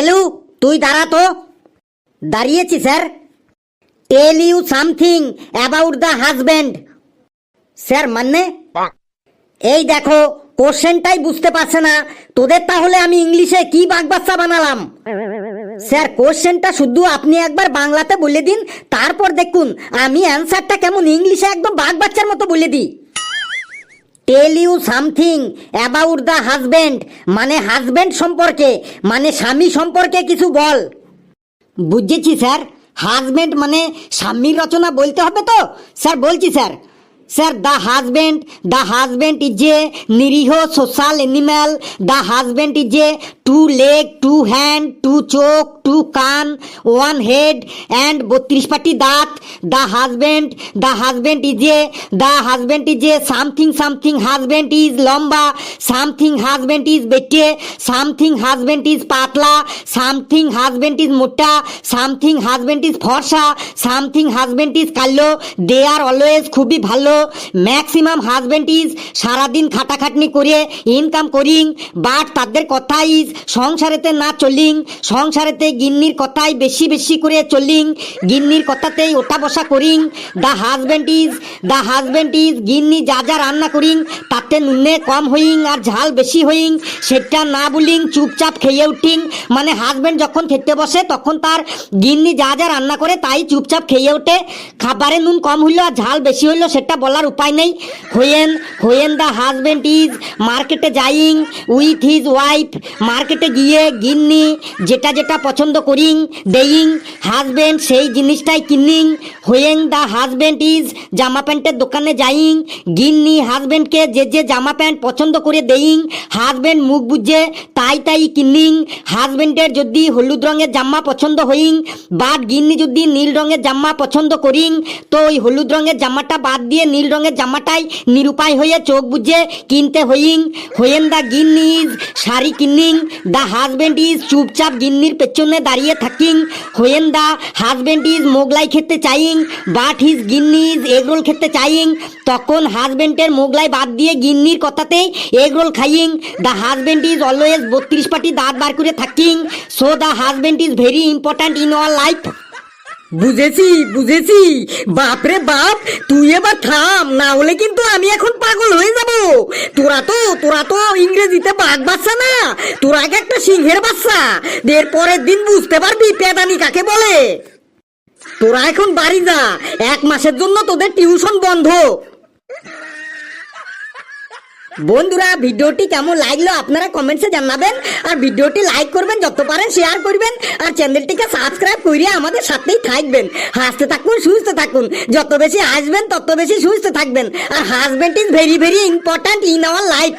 এলু, তুই দাঁড়া তো। দাঁড়িয়েছি, sir. Tell you something about the husband sir মানে? এই দেখো, কোশ্চেনটাই বুঝতে পারছে না। তোদের তাহলে আমি ইংলিশে কি বাগবাচ্চা বানালাম? স্যার, কোশ্চেনটা শুধু আপনি একবার বাংলাতে বলে দিন, তারপর দেখুন, আমি অ্যান্সারটা কেমন ইংলিশে একদম বাগবাচ্চার মতো বলে দিই। Tell you something about the husband মানে হাজব্যান্ড সম্পর্কে মানে স্বামী সম্পর্কে কিছু বল। বুঝেছি, স্যার। হাজব্যান্ড মানে স্বামীর রচনা বলতে হবে তো? স্যার, বলছি, sir. Sir the husband the husband is a নিরীহ social animal the husband is a two leg two hand two চোখ টু কান ওয়ান হেড অ্যান্ড বত্রিশ পাটি দাঁত the husband the husband is a the husband is a something something husband is লম্বা something husband is বেটে something husband is পাতলা something husband is মোটা something husband is ফর্সা সামথিং হাজব্যান্ড ইজ কালো they are always খুবই maximum husband is সারাদিন খাটাখাটনি করে ইনকাম করিং বাট তাদের কথা ইজ সংসারেতে না চলিং, সংসারেতে গিন্নির কথাই বেশি বেশি করে চলিং, গিন্নির কথাতেই ওটা বসা করিং। The husband is the husband is গিন্নি যা যা রান্না করিং, তাতে নুনে কম হইং আর ঝাল বেশি হইং, সেটা না বলিং চুপচাপ খেয়ে উঠিং। মানে হাজব্যান্ড যখন খেতে বসে, তখন তার গিন্নি যা যা রান্না করে তাই চুপচাপ খেয়ে ওঠে। খাবারে নুন কম হইল আর ঝাল বেশি হইল, সেটা বলার উপায় নেই। When when the husband is মার্কেটে যাইং উইথ হিজ ওয়াইফ। মার্কেটে গিয়ে গিন্নি যেটা যেটা পছন্দ করিং, দেইং। হাজব্যান্ড সেই জিনিসটাই কিনিং। হোয়েন দ্য হাজব্যান্ড ইজ জামা প্যান্টের দোকানে যাইং। গিন্নি হাজব্যান্ডকে যে যে জামা প্যান্ট পছন্দ করে দেইং। হাজব্যান্ড মুখ বুঝে তাই তাই কিনিং। হাজব্যান্ডের যদি হলুদ রঙের জামা পছন্দ হইং, বাট গিন্নি যদি নীল রঙের জামা পছন্দ করিং, তো ওই হলুদ রঙের জামাটা বাদ দিয়ে নীল রঙের জামাটাই নিরুপায় হয়ে চোখ বুঝে কিনতে হইং। হইয়েন দা গিন্নি ইজ শাড়ি কিনিং। দ্য হাজব্যান্ড ইজ চুপচাপ গিন্নির পেছনে দাঁড়িয়ে থাকিং। When the husband is Mughlai খেতে চাইং। বাট হিজ গিন্নি ইজ এগরোল খেতে চাইং। তখন হাজব্যান্ডের মোগলাই বাদ দিয়ে গিন্নির কথাতেই এগরোল খাইং। দ্য হাজব্যান্ড ইজ অলওয়েজ বত্রিশ পাটি দাঁত বার করে থাকিং। So the husband is very important in our life. বুঝেছি বুঝেছি। বাপরে বাপ, তুই এবার থাম, না হলে কিন্তু আমি এখন পাগল হয়ে যাব। তোরা তো তোরা তো ইংরেজিতে বাঘ বাচ্চা না, তোরা এক একটা সিংহের বাচ্চা। এর পরের দিন বুঝতে পারবি পেদানি কাকে বলে। তোরা এখন বাড়ি যা, এক মাসের জন্য তোদের টিউশন বন্ধ। বন্ধুরা, ভিডিওটি কেমন লাগল আপনারা কমেন্টসে জানাবেন। আর ভিডিওটি লাইক করবেন, যত পারেন শেয়ার করবেন। আর চ্যানেলটিকে সাবস্ক্রাইব করে আমাদের সাথেই থাকবেন। হাসতে থাকুন, সুস্থ থাকুন। যত বেশি হাসবেন, তত বেশি সুস্থ থাকবেন। আর husband is very very important in our life